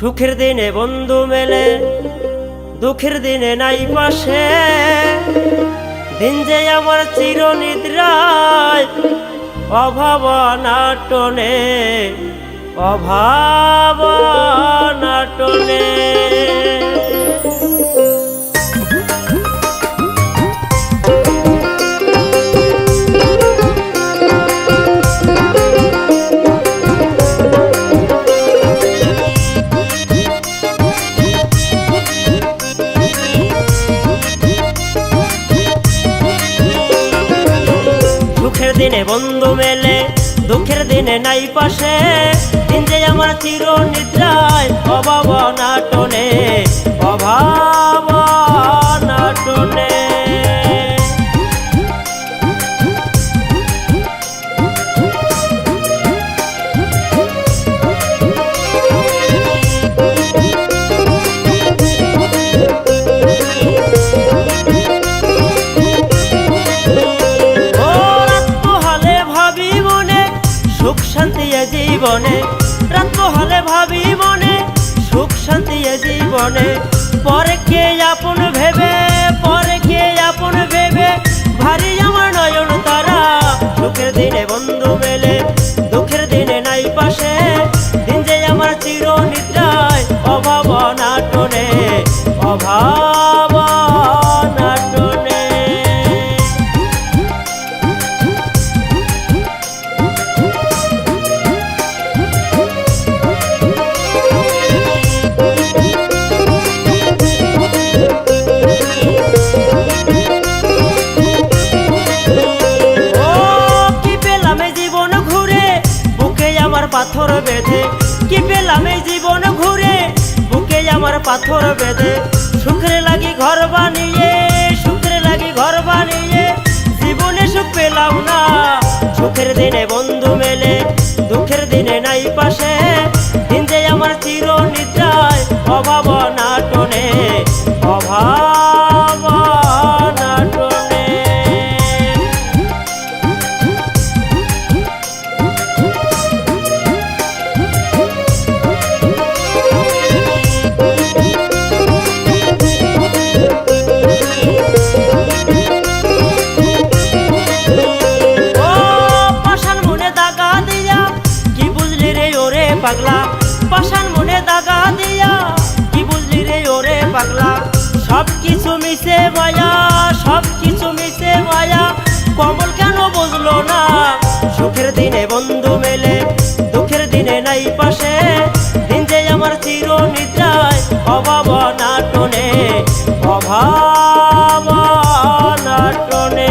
সুখের দিনে বন্ধু মেলে, দুঃখের দিনে নাই পাশে। দিন যে আমার চির নিদ্রায় অভাব নাটনে দিনে বন্ধু মেলে দুঃখের দিনে নাই পাশে। দিন যে আমার চির নিদ্রায় অভাব নাটনে শান্তি এ জীবনে, রাত হলে ভাবি মনে, সুখ শান্তি এ জীবনে। পরে কে আপন ভেবে, পরে কে আপন ভেবে, ভারী আমার নয়ন তারা। সুখের দিনে বন্ধু মেলে, দুঃখের দিনে নাই পাশে। দিন যে আমার চির নিদ্রায় অভাব পাথর বেঁধে, সুখরে লাগি ঘর বানিয়ে, সুখরে লাগি ঘর বানিয়ে, জীবনে সুখ পেলাম না। সুখের দিনে বন্ধু মেলে, দুঃখের দিনে নাই পাশে। পাগলা পাশান মনে দাগা দিয়া, কি বুঝলি রে ওরে পাগলা? সব কিছু মিশে মায়া সব কিছু মিশে মায়া, কমল কেন বুঝলো না? সুখের দিনে বন্ধু মেলে, দুঃখের দিনে নাই পাশে, দিন যে আমার চির নিদ্রায় অভাব নাটনে অভাব নাটনে